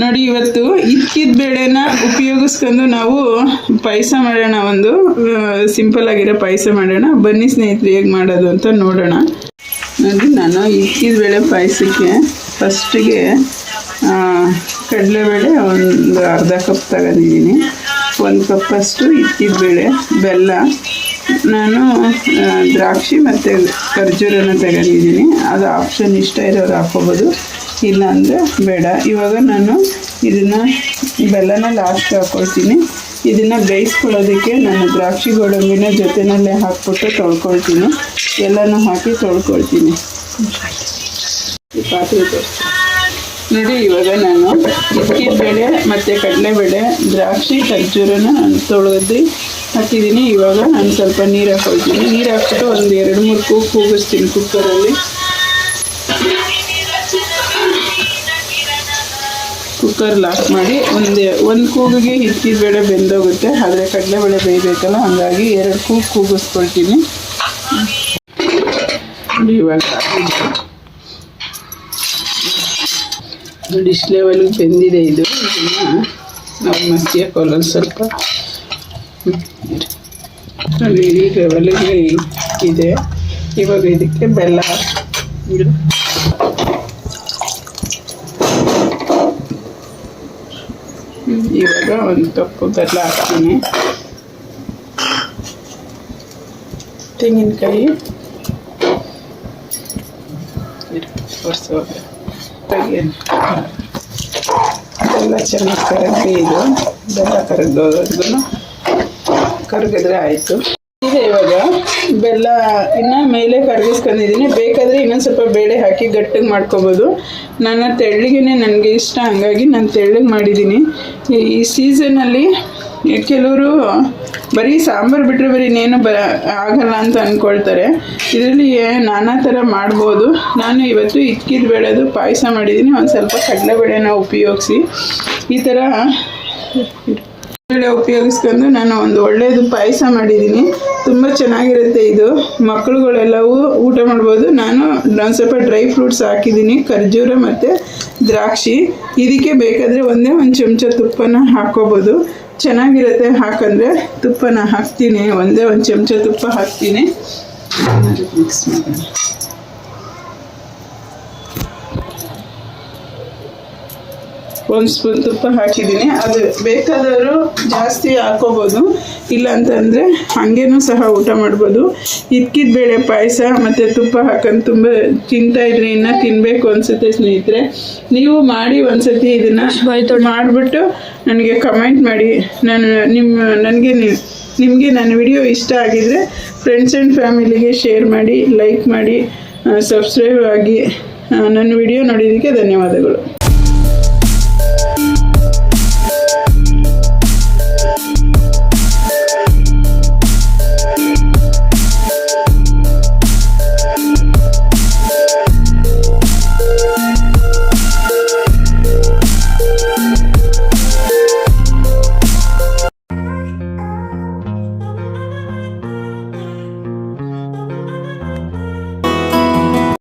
ನೋಡಿ, ಇವತ್ತು ಇಕ್ಕಿದ ಬೇಳೆನ ಉಪಯೋಗಿಸ್ಕೊಂಡು ನಾವು ಪಾಯಸ ಮಾಡೋಣ ಒಂದು ಸಿಂಪಲ್ ಆಗಿರೋ ಪಾಯಸ ಮಾಡೋಣ. ಬನ್ನಿ ಸ್ನೇಹಿತರು, ಹೇಗೆ ಮಾಡೋದು ಅಂತ ನೋಡೋಣ. ನೋಡಿ, ನಾನು ಇಕ್ಕಿದ ಬೇಳೆ ಪಾಯಸಕ್ಕೆ ಫಸ್ಟಿಗೆ ಕಡಲೆಬೇಳೆ ಒಂದು ಅರ್ಧ ಕಪ್ ತಗೊಂಡಿದ್ದೀನಿ. ಒಂದು ಕಪ್ಪಷ್ಟು ಇಕ್ಕಿದ ಬೇಳೆ, ಬೆಲ್ಲ. ನಾನು ದ್ರಾಕ್ಷಿ ಮತ್ತು ಖರ್ಜೂರನ ತಗೊಂಡಿದ್ದೀನಿ. ಅದು ಆಪ್ಷನ್ ಇಷ್ಟ ಇರೋರು ಹಾಕ್ಕೋಬೋದು ಇಲ್ಲ ಅಂದರೆ ಬೇಡ. ಇವಾಗ ನಾನು ಇದನ್ನು ಬೆಲ್ಲನ ಲಾಸ್ಟ್ ಹಾಕ್ಕೊಳ್ತೀನಿ ಇದನ್ನು ಬೇಯಿಸ್ಕೊಳ್ಳೋದಕ್ಕೆ ನಾನು ದ್ರಾಕ್ಷಿ ಗೋಡಂಬಿನ ಜೊತೆಯಲ್ಲೇ ಹಾಕ್ಬಿಟ್ಟು ತೊಳ್ಕೊಳ್ತೀನಿ. ಎಲ್ಲನೂ ಹಾಕಿ ತೊಳ್ಕೊಳ್ತೀನಿ. ಪಾತ್ರೆ ತೋರಿಸ್ತೀನಿ. ನೋಡಿ, ಇವಾಗ ನಾನು ಬೇಳೆ ಮತ್ತು ಕಡಲೆಬೇಳೆ, ದ್ರಾಕ್ಷಿ, ಖರ್ಜೂರನ ತೊಳೆದು ಹಾಕಿದ್ದೀನಿ ಇವಾಗ ನಾನು ಸ್ವಲ್ಪ ನೀರು ಹಾಕ್ಕೊಳ್ತೀನಿ ನೀರು ಹಾಕ್ಬಿಟ್ಟು ಒಂದು ಎರಡು ಮೂರು ಕೂಗು ಕೂಗಿಸ್ತೀನಿ ಕುಕ್ಕರಲ್ಲಿ ಕುಕ್ಕರ್ ಲಾಕ್ ಮಾಡಿ ಒಂದು ಒಂದು ಕೂಗಿಗೆ ಹಿಚ್ಚಿದ ಬೇಳೆ ಬೆಂದೋಗುತ್ತೆ. ಆದರೆ ಕಡಲೆಬೇಳೆ ಬೇಯಬೇಕಲ್ಲ, ಹಾಗಾಗಿ ಎರಡು ಕೂಗು ಕೂಗಿಸ್ಕೊಳ್ತೀನಿ. ಇವಾಗ. ಇಷ್ಟು ಲೆವೆಲ್ಗೆ ಬೆಂದಿದೆ ಇದು. ನಾವು ಮಸ್ತಿ ಹಾಕೋಲ್ಲ ಸ್ವಲ್ಪ. ಲೆವೆಲ್ಗೆ ಇದೆ. ಇವಾಗ ಇದಕ್ಕೆ ಬೆಲ್ಲ ಇವಾಗ ಒಂದು ತಪ್ಪು ಬೆಲ್ಲ ಹಾಕ್ತೀನಿ. ತೆಂಗಿನಕಾಯಿ. ಇರು, ಒರ್ಸೋವಾಗ ಬೆಲ್ಲ ಚೆನ್ನಾಗಿ ಕರಗಿ ಇದು. ಬೆಲ್ಲ ಕರಗೋದ್ರೂ ಕರಗಿದ್ರೆ ಆಯಿತು. ಇದೆ ಇವಾಗ. ಬೆಲ್ಲ ಇನ್ನು ಮೇಲೆ ಕರಗಿಸ್ಕೊಂಡಿದ್ದೀನಿ. ಬೇಕಾದರೆ ಇನ್ನೊಂದು ಸ್ವಲ್ಪ ಬೇಳೆ ಹಾಕಿ ಗಟ್ಟಿಗೆ ಮಾಡ್ಕೊಬೋದು. ನನ್ನ ತೆಳ್ಳಗೆ ನನಗೆ ಇಷ್ಟ, ಹಂಗಾಗಿ ನಾನು ತೆಳ್ಳಗೆ ಮಾಡಿದ್ದೀನಿ. ಈ- ಸೀಸನ್ ಸೀಸನಲ್ಲಿ ಕೆಲವರು ಬರೀ ಸಾಂಬಾರು ಬಿಟ್ಟರೆ ಬರೀ ಇನ್ನೇನು ಬ, ಆಗಲ್ಲ ಅಂತ ಅಂದ್ಕೊಳ್ತಾರೆ ಇದರಲ್ಲಿ ನಾನಾ ಥರ ಮಾಡ್ಬೋದು. ನಾನು ಇವತ್ತು ಇಕ್ಕಿದ ಬೇಳೆದು ಪಾಯಸ ಮಾಡಿದ್ದೀನಿ. ಒಂದು ಸ್ವಲ್ಪ ಕಡಲೆ ಕಡಲೆಬೇಳೆನ ಉಪಯೋಗಿಸಿ. ಈ ಥರ ಬೇಳೆ ಉಪಯೋಗಿಸ್ಕೊಂಡು ನಾನು ಒಂದು ಒಳ್ಳೆಯದು ಪಾಯಸ ಮಾಡಿದ್ದೀನಿ. ತುಂಬ ಚೆನ್ನಾಗಿರುತ್ತೆ ಇದು. ಮಕ್ಕಳುಗಳೆಲ್ಲವೂ ಊಟ ಮಾಡ್ಬೋದು. ನಾನು ಒಂದು ಸ್ವಲ್ಪ ಡ್ರೈ ಫ್ರೂಟ್ಸ್ ಹಾಕಿದ್ದೀನಿ. ಖರ್ಜೂರ ಮತ್ತು ದ್ರಾಕ್ಷಿ. ಇದಕ್ಕೆ ಬೇಕಾದರೆ ಒಂದೇ ಒಂದು ಚಮಚ ತುಪ್ಪನ ಹಾಕ್ಕೋಬೋದು. ಚೆನ್ನಾಗಿರುತ್ತೆ ಹಾಕಂದ್ರೆ. ತುಪ್ಪನ ಹಾಕ್ತೀನಿ. ಒಂದೇ ಒಂದು ಚಮಚ ತುಪ್ಪ ಹಾಕ್ತೀನಿ. ಮಿಕ್ಸ್ ಮಾಡೋಣ ಒಂದು ಸ್ಪೂನ್ ತುಪ್ಪ ಹಾಕಿದ್ದೀನಿ. ಅದು ಬೇಕಾದವರು ಜಾಸ್ತಿ ಹಾಕೋಬೋದು. ಇಲ್ಲ ಅಂತಂದರೆ ಹಾಗೇನೂ ಸಹ ಊಟ ಮಾಡ್ಬೋದು. ಇದ್ಕಿದ ಬೇಳೆ ಪಾಯಸ ಮತ್ತು ತುಪ್ಪ ಹಾಕೊಂಡು ತುಂಬ ತಿಂತಾ ಇದ್ರೆ, ಇನ್ನೂ ತಿನ್ನಬೇಕು ಅನಿಸುತ್ತೆ ಸ್ನೇಹಿತರೆ. ನೀವು ಮಾಡಿ ಒಂದ್ಸತಿ ಇದನ್ನು ಮಾಡಿಬಿಟ್ಟು ನನಗೆ ಕಮೆಂಟ್ ಮಾಡಿ. ನಾನು ನಿಮ್ಮ ನನಗೆ ನಿಮಗೆ ನನ್ನ ವಿಡಿಯೋ ಇಷ್ಟ ಆಗಿದರೆ ಫ್ರೆಂಡ್ಸ್ ಆ್ಯಂಡ್ ಫ್ಯಾಮಿಲಿಗೆ ಶೇರ್ ಮಾಡಿ ಲೈಕ್ ಮಾಡಿ ಸಬ್ಸ್ಕ್ರೈಬ್ ಆಗಿ ನನ್ನ ವಿಡಿಯೋ ನೋಡಿದ್ದಕ್ಕೆ ಧನ್ಯವಾದಗಳು.